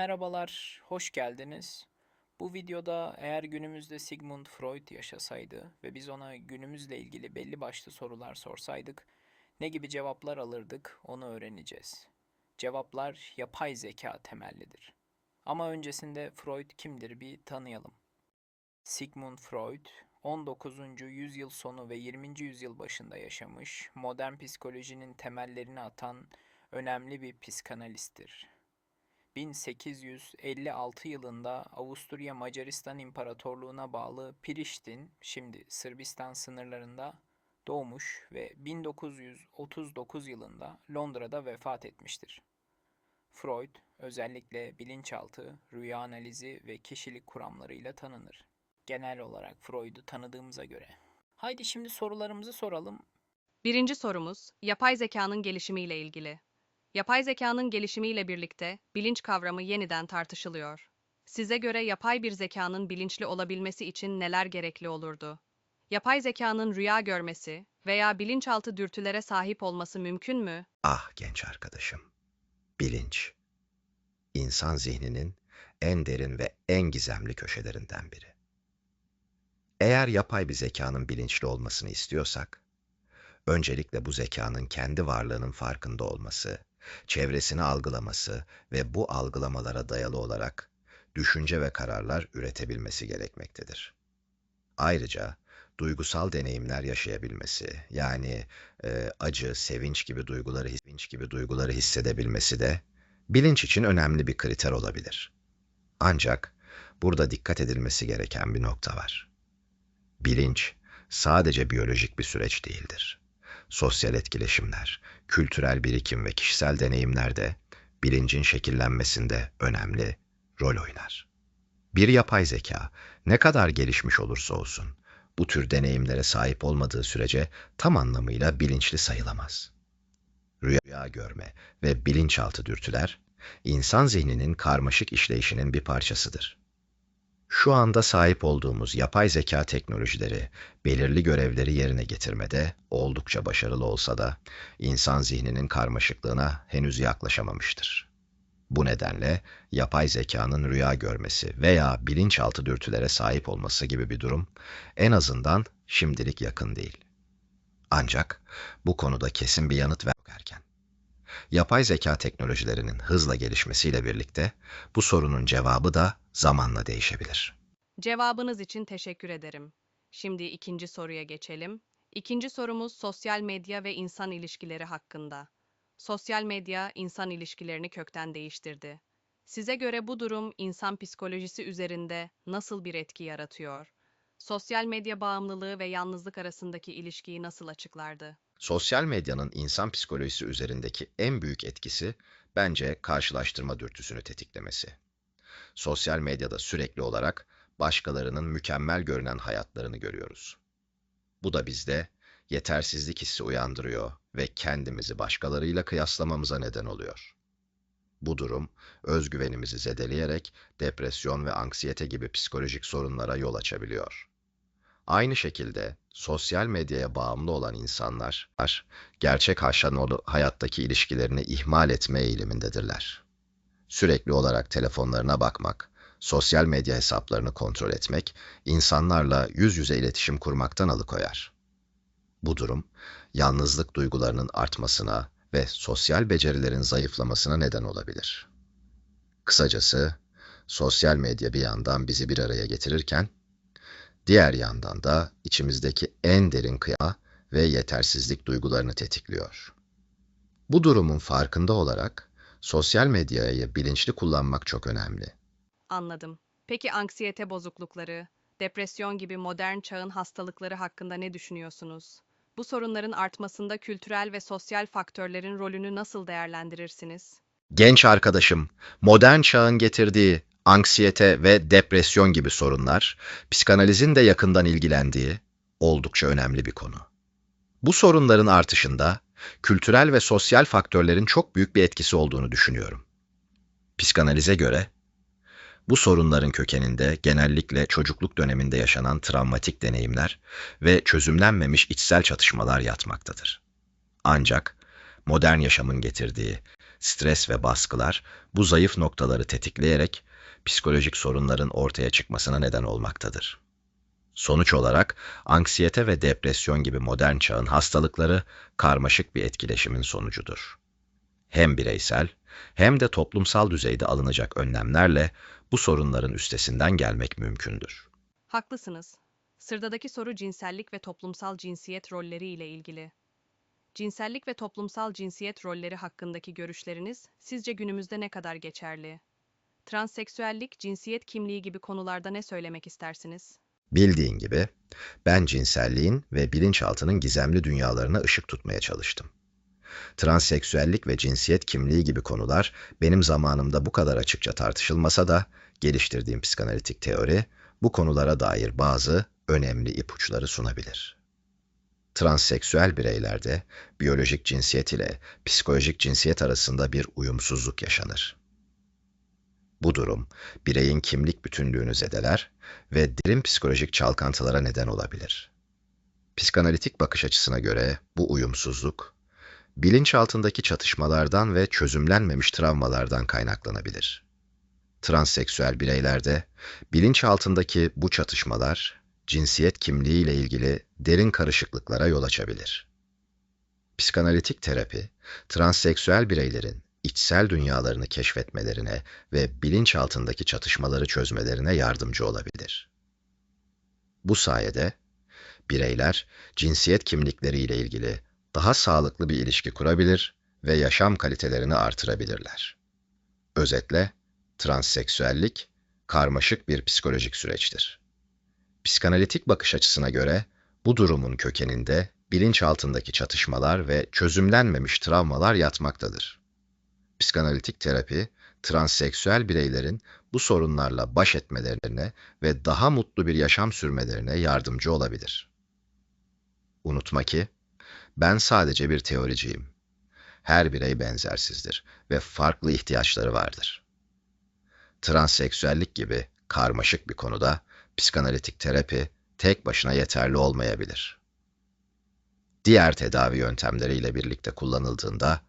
Merhabalar, hoş geldiniz. Bu videoda eğer günümüzde Sigmund Freud yaşasaydı ve biz ona günümüzle ilgili belli başlı sorular sorsaydık, ne gibi cevaplar alırdık onu öğreneceğiz. Cevaplar yapay zeka temellidir. Ama öncesinde Freud kimdir bir tanıyalım. Sigmund Freud, 19. yüzyıl sonu ve 20. yüzyıl başında yaşamış, modern psikolojinin temellerini atan önemli bir psikanalisttir. 1856 yılında Avusturya Macaristan İmparatorluğu'na bağlı Priştin, şimdi Sırbistan sınırlarında doğmuş ve 1939 yılında Londra'da vefat etmiştir. Freud özellikle bilinçaltı, rüya analizi ve kişilik kuramlarıyla tanınır. Genel olarak Freud'u tanıdığımıza göre. Haydi şimdi sorularımızı soralım. Birinci sorumuz, yapay zekanın gelişimiyle ilgili. Yapay zekanın gelişimiyle birlikte bilinç kavramı yeniden tartışılıyor. Size göre yapay bir zekanın bilinçli olabilmesi için neler gerekli olurdu? Yapay zekanın rüya görmesi veya bilinçaltı dürtülere sahip olması mümkün mü? Ah genç arkadaşım. Bilinç. İnsan zihninin en derin ve en gizemli köşelerinden biri. Eğer yapay bir zekanın bilinçli olmasını istiyorsak, öncelikle bu zekanın kendi varlığının farkında olması, çevresini algılaması ve bu algılamalara dayalı olarak düşünce ve kararlar üretebilmesi gerekmektedir. Ayrıca duygusal deneyimler yaşayabilmesi, yani e, acı, sevinç gibi duyguları, sevinç gibi duyguları hissedebilmesi de bilinç için önemli bir kriter olabilir. Ancak burada dikkat edilmesi gereken bir nokta var. Bilinç sadece biyolojik bir süreç değildir. Sosyal etkileşimler, kültürel birikim ve kişisel deneyimler de bilincin şekillenmesinde önemli rol oynar. Bir yapay zeka ne kadar gelişmiş olursa olsun bu tür deneyimlere sahip olmadığı sürece tam anlamıyla bilinçli sayılamaz. Rüya görme ve bilinçaltı dürtüler insan zihninin karmaşık işleyişinin bir parçasıdır. Şu anda sahip olduğumuz yapay zeka teknolojileri belirli görevleri yerine getirmede oldukça başarılı olsa da insan zihninin karmaşıklığına henüz yaklaşamamıştır. Bu nedenle yapay zekanın rüya görmesi veya bilinçaltı dürtülere sahip olması gibi bir durum en azından şimdilik yakın değil. Ancak bu konuda kesin bir yanıt vermek erken. Yapay zeka teknolojilerinin hızla gelişmesiyle birlikte bu sorunun cevabı da zamanla değişebilir. Cevabınız için teşekkür ederim. Şimdi ikinci soruya geçelim. İkinci sorumuz sosyal medya ve insan ilişkileri hakkında. Sosyal medya insan ilişkilerini kökten değiştirdi. Size göre bu durum insan psikolojisi üzerinde nasıl bir etki yaratıyor? Sosyal medya bağımlılığı ve yalnızlık arasındaki ilişkiyi nasıl açıklardı? Sosyal medyanın insan psikolojisi üzerindeki en büyük etkisi bence karşılaştırma dürtüsünü tetiklemesi. Sosyal medyada sürekli olarak başkalarının mükemmel görünen hayatlarını görüyoruz. Bu da bizde yetersizlik hissi uyandırıyor ve kendimizi başkalarıyla kıyaslamamıza neden oluyor. Bu durum özgüvenimizi zedeleyerek depresyon ve anksiyete gibi psikolojik sorunlara yol açabiliyor. Aynı şekilde sosyal medyaya bağımlı olan insanlar gerçek hayattaki ilişkilerini ihmal etme eğilimindedirler. Sürekli olarak telefonlarına bakmak, sosyal medya hesaplarını kontrol etmek insanlarla yüz yüze iletişim kurmaktan alıkoyar. Bu durum yalnızlık duygularının artmasına ve sosyal becerilerin zayıflamasına neden olabilir. Kısacası sosyal medya bir yandan bizi bir araya getirirken diğer yandan da içimizdeki en derin kıyama ve yetersizlik duygularını tetikliyor. Bu durumun farkında olarak sosyal medyayı bilinçli kullanmak çok önemli. Anladım. Peki anksiyete bozuklukları, depresyon gibi modern çağın hastalıkları hakkında ne düşünüyorsunuz? Bu sorunların artmasında kültürel ve sosyal faktörlerin rolünü nasıl değerlendirirsiniz? Genç arkadaşım, modern çağın getirdiği anksiyete ve depresyon gibi sorunlar, psikanalizin de yakından ilgilendiği oldukça önemli bir konu. Bu sorunların artışında kültürel ve sosyal faktörlerin çok büyük bir etkisi olduğunu düşünüyorum. Psikanalize göre bu sorunların kökeninde genellikle çocukluk döneminde yaşanan travmatik deneyimler ve çözümlenmemiş içsel çatışmalar yatmaktadır. Ancak modern yaşamın getirdiği stres ve baskılar bu zayıf noktaları tetikleyerek psikolojik sorunların ortaya çıkmasına neden olmaktadır. Sonuç olarak anksiyete ve depresyon gibi modern çağın hastalıkları karmaşık bir etkileşimin sonucudur. Hem bireysel hem de toplumsal düzeyde alınacak önlemlerle bu sorunların üstesinden gelmek mümkündür. Haklısınız. Sıradaki soru cinsellik ve toplumsal cinsiyet rolleri ile ilgili. Cinsellik ve toplumsal cinsiyet rolleri hakkındaki görüşleriniz sizce günümüzde ne kadar geçerli? Transseksüellik, cinsiyet kimliği gibi konularda ne söylemek istersiniz? Bildiğin gibi ben cinselliğin ve bilinçaltının gizemli dünyalarına ışık tutmaya çalıştım. Transseksüellik ve cinsiyet kimliği gibi konular benim zamanımda bu kadar açıkça tartışılmasa da geliştirdiğim psikanalitik teori bu konulara dair bazı önemli ipuçları sunabilir. Transseksüel bireylerde biyolojik cinsiyet ile psikolojik cinsiyet arasında bir uyumsuzluk yaşanır. Bu durum bireyin kimlik bütünlüğünü zedeler ve derin psikolojik çalkantılara neden olabilir. Psikanalitik bakış açısına göre bu uyumsuzluk, bilinçaltındaki çatışmalardan ve çözümlenmemiş travmalardan kaynaklanabilir. Transseksüel bireylerde bilinçaltındaki bu çatışmalar cinsiyet kimliği ile ilgili derin karışıklıklara yol açabilir. Psikanalitik terapi, transseksüel bireylerin içsel dünyalarını keşfetmelerine ve bilinçaltındaki çatışmaları çözmelerine yardımcı olabilir. Bu sayede bireyler cinsiyet kimlikleriyle ilgili daha sağlıklı bir ilişki kurabilir ve yaşam kalitelerini artırabilirler. Özetle, transseksüellik karmaşık bir psikolojik süreçtir. Psikanalitik bakış açısına göre bu durumun kökeninde bilinçaltındaki çatışmalar ve çözümlenmemiş travmalar yatmaktadır. Psikanalitik terapi, transseksüel bireylerin bu sorunlarla baş etmelerine ve daha mutlu bir yaşam sürmelerine yardımcı olabilir. Unutma ki, ben sadece bir teoriciyim. Her birey benzersizdir ve farklı ihtiyaçları vardır. Transseksüellik gibi karmaşık bir konuda psikanalitik terapi tek başına yeterli olmayabilir. Diğer tedavi yöntemleriyle birlikte kullanıldığında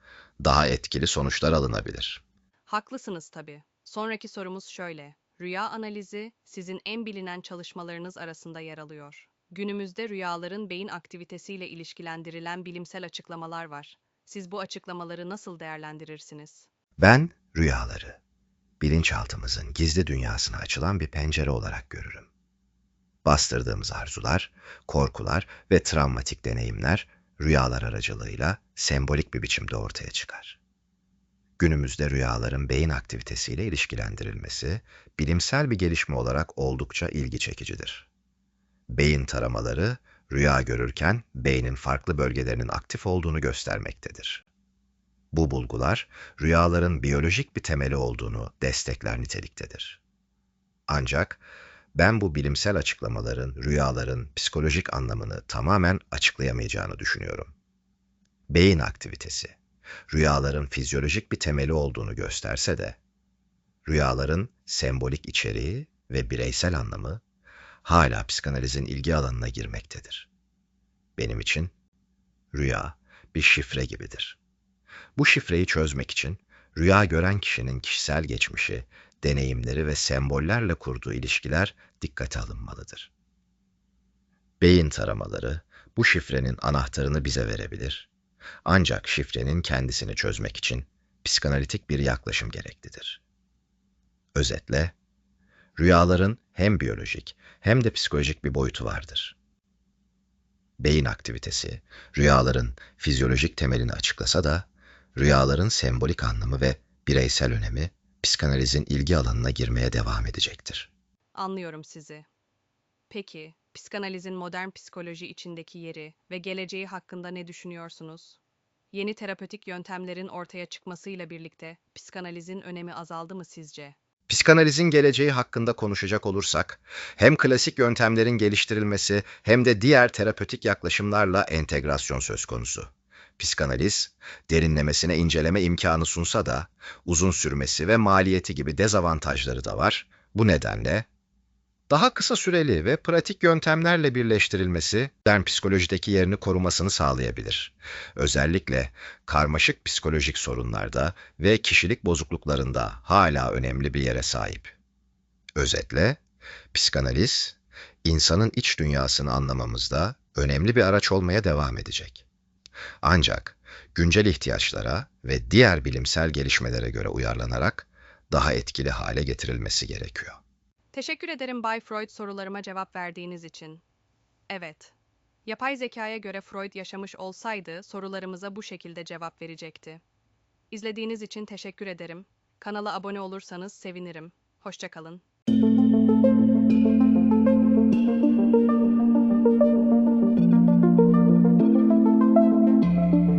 daha etkili sonuçlar alınabilir. Haklısınız tabii. Sonraki sorumuz şöyle. Rüya analizi sizin en bilinen çalışmalarınız arasında yer alıyor. Günümüzde rüyaların beyin aktivitesiyle ilişkilendirilen bilimsel açıklamalar var. Siz bu açıklamaları nasıl değerlendirirsiniz? Ben rüyaları, bilinçaltımızın gizli dünyasına açılan bir pencere olarak görürüm. Bastırdığımız arzular, korkular ve travmatik deneyimler rüyalar aracılığıyla sembolik bir biçimde ortaya çıkar. Günümüzde rüyaların beyin aktivitesiyle ilişkilendirilmesi bilimsel bir gelişme olarak oldukça ilgi çekicidir. Beyin taramaları rüya görürken beynin farklı bölgelerinin aktif olduğunu göstermektedir. Bu bulgular rüyaların biyolojik bir temeli olduğunu destekler niteliktedir. Ancak ben bu bilimsel açıklamaların rüyaların psikolojik anlamını tamamen açıklayamayacağını düşünüyorum. Beyin aktivitesi, rüyaların fizyolojik bir temeli olduğunu gösterse de, rüyaların sembolik içeriği ve bireysel anlamı hala psikanalizin ilgi alanına girmektedir. Benim için rüya bir şifre gibidir. Bu şifreyi çözmek için rüya gören kişinin kişisel geçmişi, deneyimleri ve sembollerle kurduğu ilişkiler dikkate alınmalıdır. Beyin taramaları bu şifrenin anahtarını bize verebilir. Ancak şifrenin kendisini çözmek için psikanalitik bir yaklaşım gereklidir. Özetle, rüyaların hem biyolojik hem de psikolojik bir boyutu vardır. Beyin aktivitesi, rüyaların fizyolojik temelini açıklasa da, rüyaların sembolik anlamı ve bireysel önemi psikanalizin ilgi alanına girmeye devam edecektir. Anlıyorum sizi. Peki, psikanalizin modern psikoloji içindeki yeri ve geleceği hakkında ne düşünüyorsunuz? Yeni terapötik yöntemlerin ortaya çıkmasıyla birlikte psikanalizin önemi azaldı mı sizce? Psikanalizin geleceği hakkında konuşacak olursak, hem klasik yöntemlerin geliştirilmesi hem de diğer terapötik yaklaşımlarla entegrasyon söz konusu. Psikanaliz, derinlemesine inceleme imkanı sunsa da uzun sürmesi ve maliyeti gibi dezavantajları da var. Bu nedenle daha kısa süreli ve pratik yöntemlerle birleştirilmesi modern psikolojideki yerini korumasını sağlayabilir. Özellikle karmaşık psikolojik sorunlarda ve kişilik bozukluklarında hala önemli bir yere sahip. Özetle, psikanaliz, insanın iç dünyasını anlamamızda önemli bir araç olmaya devam edecek. Ancak güncel ihtiyaçlara ve diğer bilimsel gelişmelere göre uyarlanarak daha etkili hale getirilmesi gerekiyor. Teşekkür ederim Bay Freud sorularıma cevap verdiğiniz için. Evet, yapay zekaya göre Freud yaşamış olsaydı sorularımıza bu şekilde cevap verecekti. İzlediğiniz için teşekkür ederim. Kanala abone olursanız sevinirim. Hoşçakalın.